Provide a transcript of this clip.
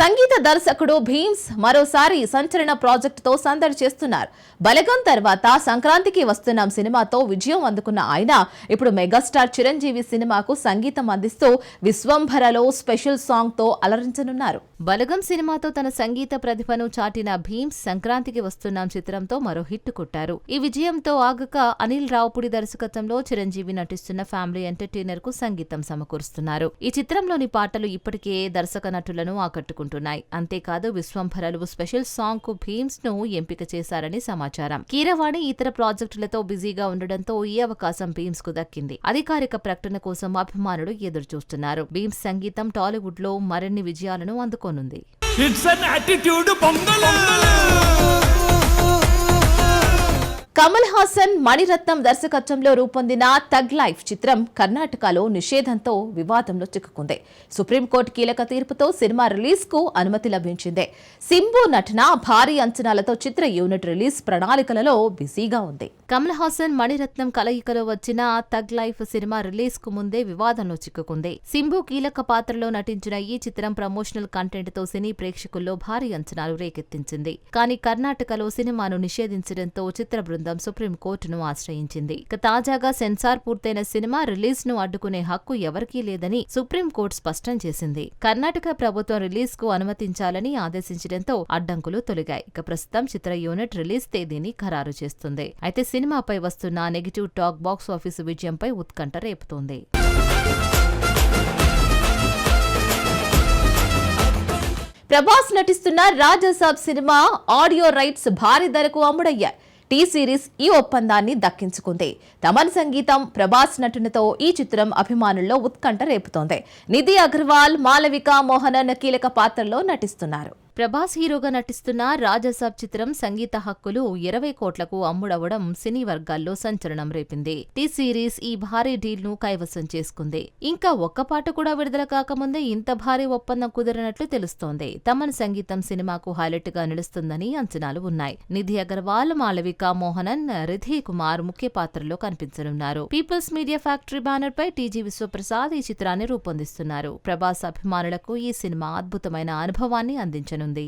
సంగీత దర్శకుడు భీమ్స్ మరోసారి సంచలన ప్రాజెక్టుతో సందడి చేస్తున్నారు. బలగం తర్వాత సంక్రాంతికి వస్తున్నాం సినిమాతో విజయం అందుకున్న ఆయన ఇప్పుడు మెగాస్టార్ చిరంజీవి సినిమాకు సంగీతం అందిస్తూ విశ్వంభరలో స్పెషల్ సాంగ్తో అలరించనున్నారు. బలగం సినిమాతో తన సంగీత ప్రతిభను చాటిన భీమ్స్ సంక్రాంతికి వస్తున్నాం చిత్రంతో మరో హిట్ కొట్టారు. ఈ విజయంతో ఆగక అనిల్ రావుపుడి దర్శకత్వంలో చిరంజీవి నటిస్తున్న ఫ్యామిలీ ఎంటర్టైనర్కు సంగీతం సమకూరుస్తున్నారు. ఈ చిత్రంలోని పాటలు ఇప్పటికే దర్శక నటులను ఆకట్టుకుంటున్నాయి అంతేకాదు విశ్వంభరలు స్పెషల్ సాంగ్కు భీమ్స్ను ఎంపిక చేశారని సమాచారం. కీరవాణి ఇతర ప్రాజెక్టులతో బిజీగా ఉండడంతో ఈ అవకాశం భీమ్స్కు దక్కింది. అధికారిక ప్రకటన కోసం అభిమానులు ఎదురుచూస్తున్నారు. భీమ్స్ సంగీతం టాలీవుడ్లో మరిన్ని విజయాలను అందుకోనుంది. It's an attitude Kamal Haasan Mani Ratnam దర్శకత్వంలో రూపొందిన తగ్ లైఫ్ చిత్రం కర్ణాటకలో నిషేధంతో వివాదంలో చిక్కుకుంది. సుప్రీంకోర్టు కీలక తీర్పుతో సినిమా రిలీజ్కు అనుమతి లభించింది. సింబు నటన భారీ అంచనాలతో చిత్ర యూనిట్ రిలీజ్ ప్రణాళికలలో బిజీగా ఉంది. కమల్ హాసన్ మణిరత్నం కలయికలో వచ్చిన తగ్ లైఫ్ సినిమా రిలీజ్కు ముందే వివాదంలో చిక్కుకుంది. సింబు కీలక పాత్రలో నటించిన ఈ చిత్రం ప్రమోషనల్ కంటెంట్తో సినీ ప్రేక్షకుల్లో భారీ అంచనాలు రేకెత్తించింది. కానీ కర్ణాటకలో సినిమాను నిషేధించడంతో చిత్ర బృందం సుప్రీంకోర్టును ఆశ్రయించింది. ఇక తాజాగా సెన్సార్ పూర్తయిన సినిమా రిలీజ్ను అడ్డుకునే హక్కు ఎవరికీ లేదని సుప్రీంకోర్టు స్పష్టం చేసింది. కర్ణాటక ప్రభుత్వం రిలీజ్కు అనుమతించాలని ఆదేశించడంతో అడ్డంకులు తొలగాయి. ఇక ప్రస్తుతం చిత్ర యూనిట్ రిలీజ్ తేదీని ఖరారు చేస్తుంది. అయితే సినిమాపై వస్తున్న నెగిటివ్ టాక్ బాక్స్ ఆఫీసు విజయంపై ఉత్కంఠ రేపుతోంది. ప్రభాస్ నటిస్తున్న రాజాసాబ్ సినిమా ఆడియో రైట్స్ భారీ ధరకు అమ్ముడయ్యాయి. టీ సిరీస్ ఈ ఒప్పందాన్ని దక్కించుకుంది. తమన్ సంగీతం ప్రభాస్ నటనతో ఈ చిత్రం అభిమానుల్లో ఉత్కంఠ రేపుతోంది. నిధి అగర్వాల్ మాలవిక మోహనన్ కీలక పాత్రల్లో నటిస్తున్నారు. ప్రభాస్ హీరోగా నటిస్తున్న రాజసాబ్ చిత్రం సంగీత హక్కులు ఇరవై కోట్లకు అమ్ముడవడం సినీ వర్గాల్లో సంచలనం రేపింది. టీ సిరీస్ ఈ భారీ డీల్ను కైవసం చేసుకుంది. ఇంకా ఒక్క పాట కూడా విడుదల కాకముందే ఇంత భారీ ఒప్పందం కుదిరినట్లు తెలుస్తోంది. తమన్ సంగీతం సినిమాకు హైలైట్గా నిలుస్తుందని అంచనాలు ఉన్నాయి. నిధి అగర్వాల్ మాళవిక మోహనన్ రిధి కుమార్ ముఖ్య పాత్రలో కనిపించనున్నారు. పీపుల్స్ మీడియా ఫ్యాక్టరీ బ్యానర్ పై టీజీ విశ్వప్రసాద్ ఈ చిత్రాన్ని రూపొందిస్తున్నారు. ప్రభాస్ అభిమానులకు ఈ సినిమా అద్భుతమైన అనుభవాన్ని అందించనుంది. జరగనుంది